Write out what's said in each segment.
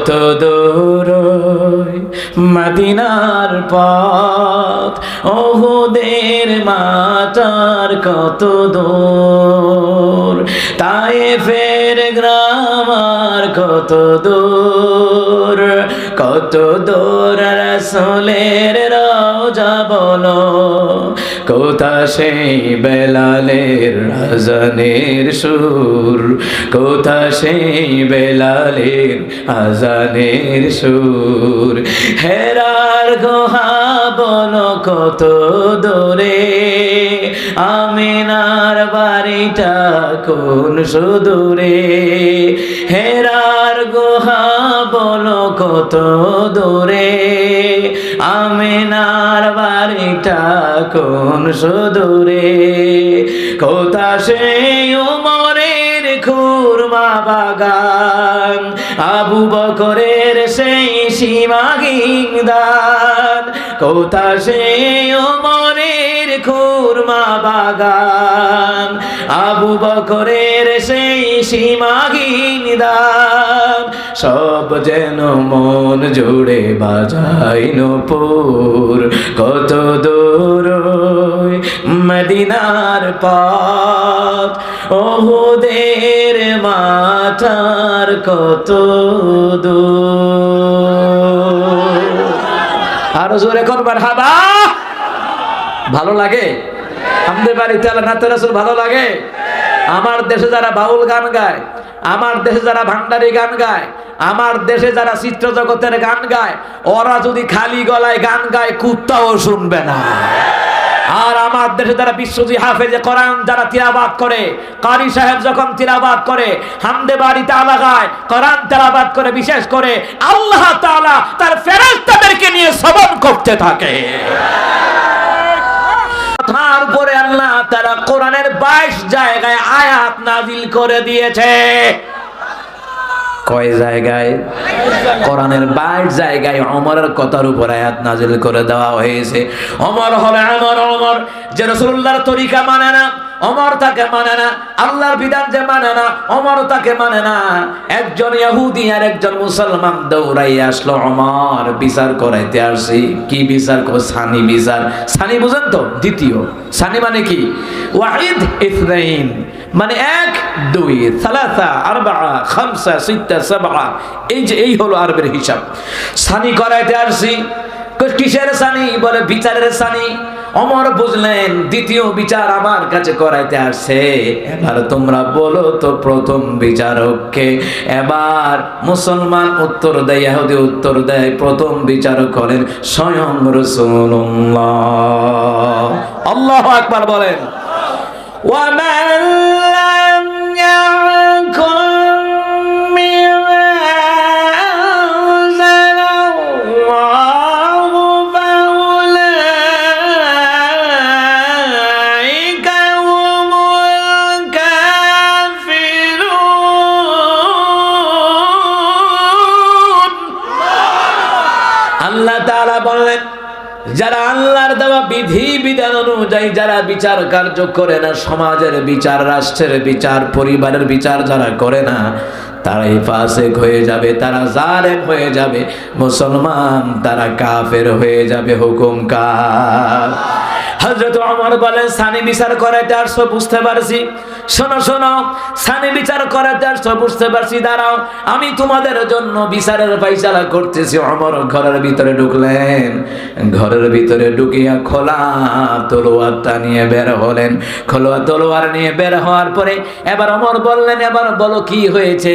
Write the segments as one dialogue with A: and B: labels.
A: কত দূর মদিনার পথ, ওহুদের মাতার কত দূর তাই ফের গ্রামার কত দূর কত দূর রসুলের রওজা বলো কোথা সেই বেলালের রাজানের সুর? কোথা সেই বেলালের আজানের সুর? হেরার গোহা বলো কত দূরে? আমিনার বাড়িটা কোন সুদূরে? বলো কত দূরে? আমিনার বাড়িটা কোন সুদূরে? কোথা সেই উমরের খুরমা বাগান? আবু বকরের সেই সীমাহীন দান। কোথা সেই উমরের খুরমা বাগান? আবু বকরের সীমাহীন দান সব যেন মন জুড়ে বাজাই নপুর। কত দূর মদিনার পথ, ওহুদের মাথার কত আরও জোরে করবার হাবা ভালো লাগে? আমাদের বাড়িতে আল্লাহ নাতে রাসূল ভালো লাগে? আমার দেশে যারা বাউল গান গায় আমার দেশে যারা ভান্ডারি গান গায় আমার দেশে যারা চিত্র জগতের গান গায় ওরা যদি খালি গলায় গান গায় কুত্তাও শুনবে না। আর আমার দেশে যারা বিশ্বজি হাফেজে কোরআন যারা তিলাবাত করে কারি সাহেব যখন তিলাবাত করে হামদে বাড়িতে আলাগায় কোরআন তিলাবাত করে বিশেষ করে আল্লাহ তাআলা তার ফেরেশতাদেরকে নিয়ে শ্রবণ করতে থাকে। তার উপরে আল্লাহ তারা বাইশ জায়গায় আয়াত নাজিল করে দিয়েছে। কয় জায়গায়? কোরআনের বাইশ জায়গায় অমরের কথার উপর আয়াত নাজিল করে দেওয়া হয়েছে। অমর হলে আমর অমর যে রসুল্লাহর তরিকা মানে না। অমর তাকে মানে না, আল্লাহর বিধান যে মানে না অমর তাকে মানে না। একজন ইহুদি আর একজন মুসলমান দৌড়াই আসলো অমর বিচার করাইতে আসি। কি বিচার কো সানি বিচার। সানি বুঝেন তো? দ্বিতীয়। সানি মানে কি? ওয়াহিদ ইসরাইন মানে এক, দুই, সালাসা আরবা খামসা, সিত্তা সাবা এই যে, এই হলো আরবের হিসাব। সানি করাইতে কই কিসের সানি? বলে, বিচারের সানি। অমর বুঝলেন, দ্বিতীয় বিচার আমার কাছে করাইতে আসছে। এবার তোমরা বলো তো প্রথম বিচারককে। এবার মুসলমান উত্তর দেয়, ইহুদি উত্তর দেয়, প্রথম বিচারক হলেন স্বয়ং রসুল্লাহ আল্লাহ একবার বলেন। ওয়ামান আল্লাহ তাআলা বললেন, যারা আল্লাহর দেওয়া বিধি বিধান অনুযায়ী যারা বিচার কার্য করে না, সমাজের বিচার, রাষ্ট্রের বিচার, পরিবারের বিচার যারা করে না, তারাই ফাসেক হয়ে যাবে, তারা জালেম হয়ে যাবে, মুসলমান, তারা কাফের হয়ে যাবে, হুকুম কার? হজরত আমার বলেন, সানি বিচার করাইতে আসছো, বুঝতে পারছি। শোনো শোনো, সানি বিচার করাইতে আসছো বুঝতে পারছি, দাঁড়াও। আমি তোমাদের জন্য বিচারের ফাইসালা করতেছি। অমর ঘরের ভিতরে ঢুকলেন। ঘরের ভিতরে ঢুকিয়া খোলা তলোয়ারটা নিয়ে বের হলেন। খোলা তলোয়ার নিয়ে বের হওয়ার পরে এবার অমর বললেন, এবার বলো কি হয়েছে?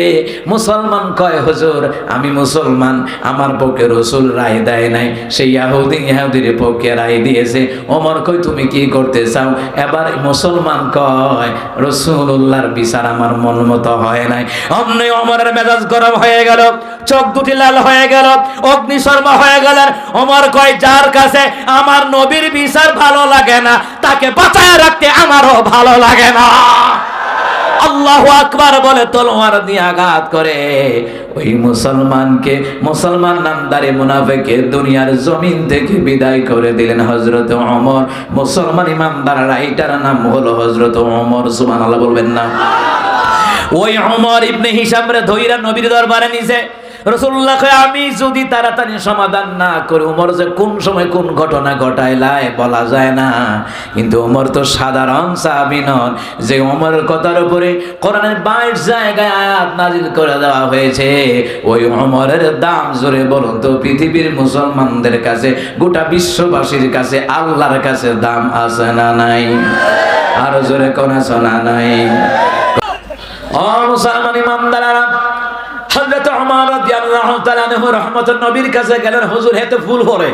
A: মুসলমান কয়, হুজুর, আমি মুসলমান, আমার পক্ষে রসুল রায় দেয় নাই, সেই ইয়াহুদি ইহুদির পক্ষে রায় দিয়েছে। অমর কই তুমি কি করতে চাও? এবার মুসলমান কয় রসুল্লাহর বিচার আমার মন মতো হয় নাই। অমনি অমরের মেজাজ গরম হয়ে গেল, চোখ দুটি লাল হয়ে গেল অগ্নি শর্মা হয়ে গেলেন। অমর কয়, যার কাছে আমার নবীর বিচার ভালো লাগে না, তাকে বাঁচায় রাখতে আমারও ভালো লাগে না। আল্লাহ আকবার বলে তলোয়ার দিয়ে আঘাত করে। ওই মুসলমানকে মুসলমান নামদারি মুনাফেকে দুনিয়ার জমিন থেকে বিদায় করে দিলেন হজরত অমর মুসলমান ইমামদার রাইটার নাম হলো হজরত অমর সুমান আল্লাহ বলবেন না। ওই অমর ইবনে হিসাবরে ধৈরা নবীর দরবারে নিছে। রসুল্লাহ আমি যদি তাড়াতাড়ি সমাধান না করে, উমর যে কোন সময় কোন ঘটনা ঘটাইলায় বলা যায় না। কিন্তু উমর তো সাধারণ সাহাবী নন, যে উমরের কথার উপরে কোরআনের বাইশ জায়গায় আয়াত নাজিল করে দেওয়া হয়েছে, ওই উমরের দাম জোরে বলুন তো, পৃথিবীর মুসলমানদের কাছে, গোটা বিশ্ববাসীর কাছে আল্লাহর কাছে দাম আছে না নাই? আরও জোরে কোন শোনা নাই? ও মুসলমান ইমানদারেরা হযরত ওমর রাদিয়াল্লাহু তাআলা নবীর কাছে গেলেন, হুজুর হেতে ভুল পড়ে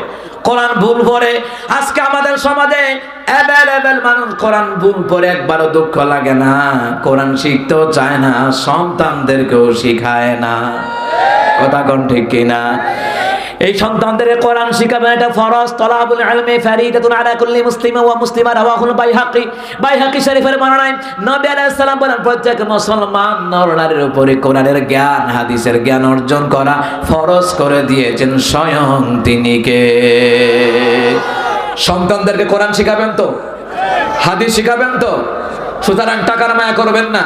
A: কোরআন ভুল পড়ে আজকে আমাদের সমাজে অ্যাভেলেবেল মানুষ কোরআন ভুল পড়ে একবারও দুঃখ লাগে না। কোরআন শিখতেও চায় না, সন্তানদেরকেও শিখায় না। কথা কোন ঠিক কিনা? এই সন্তানদের কোরআন শিখাবেন এটা ফরজ। তলাবুল ইলমি ফারিদাতুন আলা কুল্লি মুসলিম ওয়া মুসলিমা রাওয়াহুল বাইহাকি। বাইহাকি শরীফের বর্ণনায় নবী আলাইহিস সালাম বলেন, প্রত্যেক মুসলমান নরনারীর উপরে কোরআনের জ্ঞান, হাদিসের জ্ঞান অর্জন করা ফরজ করে দিয়েছেন স্বয়ং তিনি কে? সন্তানদেরকে কোরআন শিখাবেন তো? হাদিস শিখাবেন তো? সুতরাং টাকার মায়া করবেন না।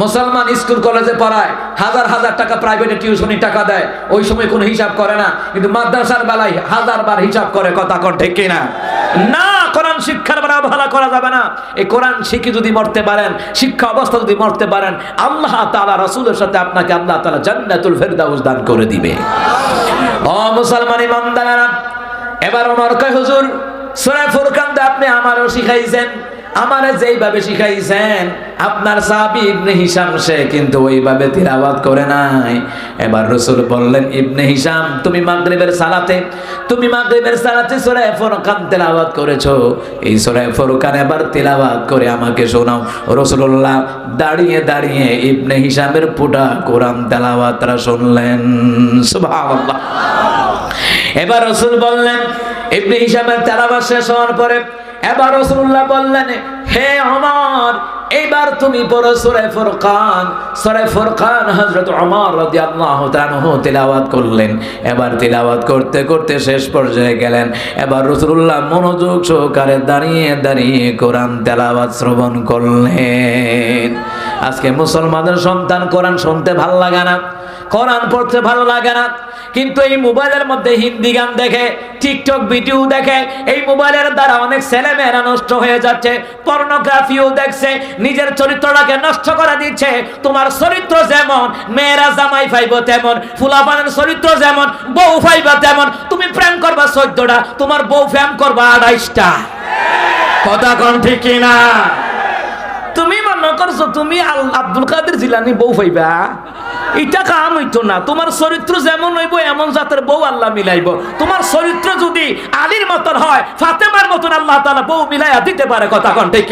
A: মুসলমান স্কুল, কলেজে পড়ায়, হাজার হাজার টাকা প্রাইভেটে টিউশনি টাকা দেয়, ওই সময় কোনো হিসাব করে না, কিন্তু মাদ্রাসার বেলায় হাজার বার হিসাব করে কথা কর, ঠিক কিনা? না, কোরআন শিক্ষার বেলা ভালো করা যাবে না। এই কোরআন শিখে যদি মরতে পারেন, শিক্ষা অবস্থা যদি মরতে পারেন, আল্লাহ তাআলা রাসূলের সাথে আপনাকে আল্লাহ তাআলা জান্নাতুল ফেরদাউস দান করে দিবে। ও মুসলমান ইমানদারেরা, এবার ওমর কয়, হুজুর, সূরা ফুরকান আপনি আমারও শিখাইছেন। আমারে যেইভাবে শিখাইছেন, আপনার সাহাবী ইবনে হিশাম সে কিন্তু ওইভাবে তিলাওয়াত করে নাই। এবার রাসূল বললেন, ইবনে হিশাম, তুমি মাগরিবের সালাতে, তুমি মাগরিবের সালাতে সূরা ফুরকান তেলাওয়াত করেছ। এই সূরা ফুরকান এবার তেলাওয়াত করে আমাকে শোনাও। রাসূলুল্লাহ দাঁড়িয়ে দাঁড়িয়ে ইবনে হিশামের পুটা কোরআন তেলাওয়াতরা শুনলেন। সুবহানাল্লাহ। এবার রসুল বললেন, ইবনে হিসাবের তেলাবাস শেষ হওয়ার পরে এবার রসুল্লাহ বললেন, হে আমার এবার তুমি পড়ো সূরা ফুরকান। সূরা ফুরকান হযরত ওমর রাদিয়াল্লাহু তাআলা তেলাওয়াত করলেন। এবার তেলাওয়াত করতে করতে শেষ পর্যায়ে গেলেন। এবার রাসূলুল্লাহ মনোযোগ সহকারে দাঁড়িয়ে দাঁড়িয়ে কোরআন তেলাওয়াত শ্রবণ করলেন। আজকে মুসলমানদের সন্তান কোরআন শুনতে ভালো লাগে না, কোরআন পড়তে ভালো লাগে না। কিন্তু এই মোবাইলের মধ্যে হিন্দি গান দেখে, টিকটক ভিডিও দেখে, এই মোবাইলের দ্বারা অনেক ছেলেমেয়েরা নষ্ট হয়ে যাচ্ছে, পর্নোগ্রাফিও দেখছে, নিজের চরিত্রটাকে নষ্ট করে দিচ্ছে। তোমার চরিত্র যেমন, মেয়েরা জামাই পাইব তেমন ফুলাপানের চরিত্র যেমন, বউ ফাইবা তেমন, তুমি প্রেম করবা চোদ্দটা, তোমার বউ প্রেম করবা আড়াইশটা। কথা কোন ঠিক কিনা? তুমি মনে করছ, তুমি আব্দুল কাদের জিলানি বউ এটা কাম হইতো না। তোমার চরিত্র যেমন হইব, এমন জাতের বউ আল্লাহ মিলাইব। তোমার চরিত্র যদি আলীর মতন হয়, ফাতেমার মতন আল্লাহ তাআলা বউ মিলাইয়া দিতে পারে কথা কোন, ঠিক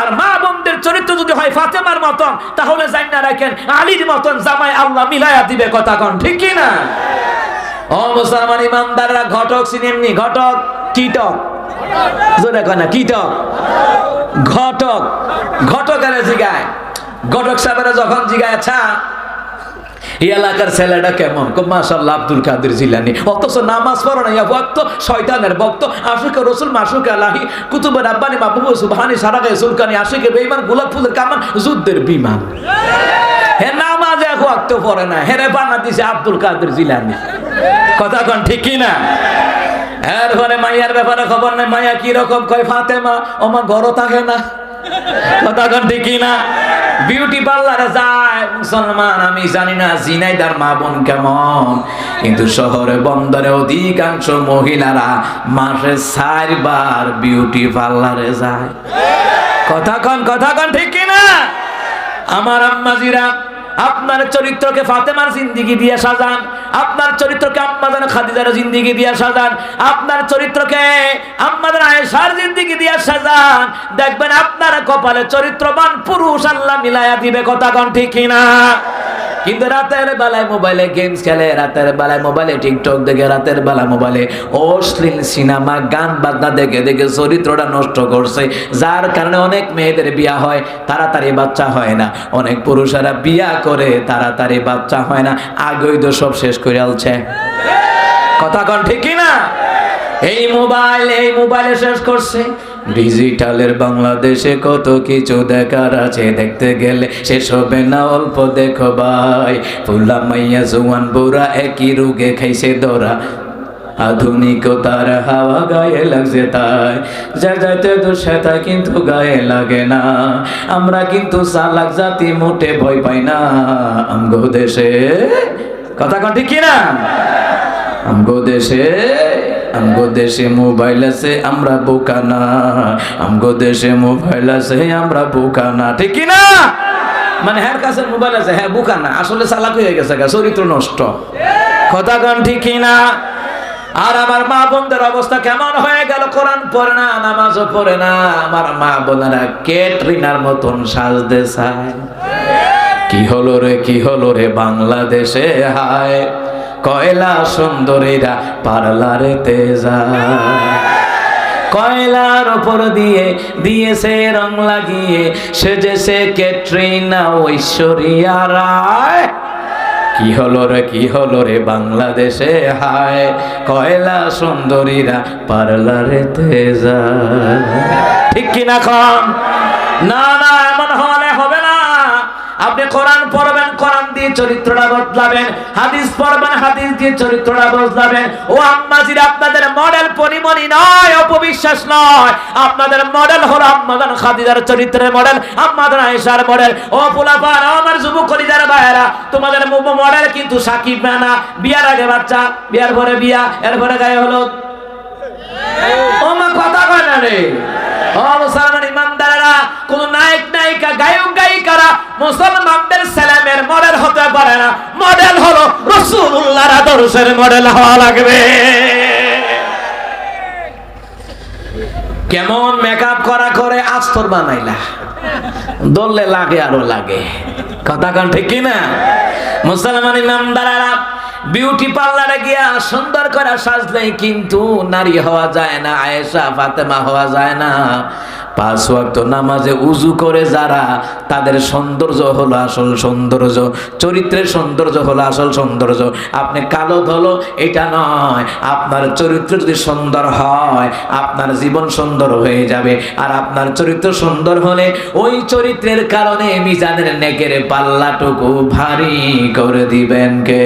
A: আর মা বোনদের চরিত্র যদি হয় ফাতেমার মতন, তাহলে জানি না রাখেন, আলীর মতন জামাই আল্লাহ মিলাইয়া দিবে কথা কোন, ঠিক কিনা? ও মুসলমান ইমানদাররা, ঘটক, সিনেমনি, ঘটক জোরে কয় না কীটক ঘটক। ঘটকের জিগায়। ঘটক সাহেবেরা যখন জিগায় আচ্ছা এই এলাকার ছেলেটা কেমন? মাসাল্লাহ আব্দুল কাদের জিলানি। অথচ নামাজ পড়ো না ভক্ত শয়তানের ভক্ত, আশুকে রসুল মাসুক আলাহি কুতুবের আব্বানি মাহবুব সুবহানি সারাকে সুলকানি, আশুকে বেঈমান, গোলাপ ফুলের কামান, যুদ্ধের বিমান। হে নামাজ এক ওয়াক্ত পড়ে না হেরে বানা দিছে আব্দুল কাদের জিলানি। কথা কন ঠিক কি না এরপরে মাইয়ার ব্যাপারে খবর নেই। মাইয়া কি রকম? কয়, ফাতেমা, ওমা, ঘরও থাকে না। কথা কি না? বিউটি পার্লারে যায়, মুসলমান, আমি জানি না, জিনাইদার মা বোন কেমন। কিন্তু শহরে বন্দরে অধিকাংশ মহিলারা মাসে চারবার বিউটি পার্লারে যায়। কথা কন কথা কন ঠিক কিনা আমার আম্মাজিরা আপনার চরিত্রকে ফাতেমার জিন্দিগি দিয়ে সাজান, আপনার চরিত্রকে আম্মাদান খাদিজার জিন্দিগি দিয়ে সাজান, আপনার চরিত্রকে আম্মাদান আয়েশার জিন্দিগি দিয়ে সাজান। দেখবেন আপনার কপালে চরিত্রবান পুরুষ আল্লাহ মিলায়া দিবে, কথা কন ঠিক কিনা? কিন্তু রাতের বেলায় মোবাইলে গেমস খেলে, রাতের বেলায় মোবাইলে টিকটক দেখে, রাতের বেলা মোবাইলে অশ্লীল সিনেমা, গান বাজনা দেখে দেখে চরিত্রটা নষ্ট করছে। যার কারণে অনেক মেয়েদের বিয়া হয়, তাড়াতাড়ি বাচ্চা হয় না। অনেক পুরুষেরা বিয়া করে, তাড়াতাড়ি বাচ্চা হয় না। আগেই তো সব শেষ করে আলছে। কথা কন ঠিক কি না এই মোবাইল, এই মোবাইলে শেষ করছে। ডিজিটালের বাংলাদেশে কত কিছু দেখার আছে? দেখতে গেলে শেষ হবে না, অল্প দেখো ভাই। ফুলা মাইয়া জুয়ান বুড়া একই রুগে খাইছে দরা আধুনিকতার হাওয়া গায়ে লাগছে তাই। যা তো সেটা কিন্তু গায়ে লাগে না। আমরা কিন্তু চালাক জাতি, মোটে ভয় পাই না। আমগো দেশে কথা কটি কিনা? আমগো দেশে আমগো দেশে মোবাইল আছে, আমরা বোকা না আমগো দেশে মোবাইল আছে, আমরা বোকা না ঠিক না মানে হ্যার কাছে মোবাইল আছে হ্যাঁ বোকা না আসলে চালাক হয়ে গেছে চরিত্র নষ্ট। কথা কন ঠিক না আর আমার মা বোনদের অবস্থা কেমন হয়ে গেল? কোরআন পড়ে না, নামাজও পড়ে না। আমার মা বোনেরা কেটরিনার মতন সাজতে চায়। কি হলো রে, কি হলো রে, বাংলাদেশে হায়। কয়লা সুন্দরীরা পার্লারে যায় কয়লার ওপর দিয়ে দিয়েছে রং লাগিয়ে, সেজেছে ক্যাটরিনা ঐশ্বরিয়া রায়। কি হলো রে, কি হলো রে বাংলাদেশে, হায়, কয়লা সুন্দরীরা পার্লারে যায় ঠিক কিনা কম না না, এমন হলে হবে না। আপনি কোরআন পড়বেন, কোরআন দিয়ে চরিত্রটা বদলাবেন হাদিস পড়বেন হাদিস দিয়ে চরিত্রটা বদলাবেন। ও আম্মাজির আপনাদের মডেল পরিমণি নয় অপবিশ্বাস নয়। আপনাদের মডেল হলো আম্মাদান খাদিজার চরিত্রের মডেল আম্মাদান আয়েশার মডেল। ও ফুলাফান আমার যুবক কলিজার ভাইয়েরা তোমাদের মডেল কিন্তু সাকিব না বিয়ার আগে বাচ্চা বিয়ার পরে বিয়া এরপরে গায়ে হলো ও মা কথা কয় না রে। ও মুসলমান ইমানদারেরা কোন নায়ক, নায়িকা, গায়ক, গায়িকারা মুসলমানদের সালামের মডেল হতে পারে না। মডেল হলো আদর্শের মডেল হওয়া লাগবে। কেমন মেকআপ করা করে আস্তর বানাইলা? দললে লাগে আরও লাগে। কথা কান ঠিক কি না মুসলমান ইমামদারেরা বিউটি পার্লারে গিয়া সুন্দর করে সাজলেই কিন্তু নারী হওয়া যায় না, আয়েশা, ফাতেমা হওয়া যায় না। পাঁচ ওয়াক্ত নামাজে উজু করে যারা, তাদের সৌন্দর্য হলো আসল সৌন্দর্য, চরিত্রের সৌন্দর্য হলো আসল সৌন্দর্য। আপনি কালো ধলো, এটা নয়। আপনার চরিত্র যদি সুন্দর হয়, আপনার জীবন সুন্দর হয়ে যাবে। আর আপনার চরিত্র সুন্দর হলে ওই চরিত্রের কারণে মিজানের নেকের পাল্লাটুকু ভারী করে দিবেন কে?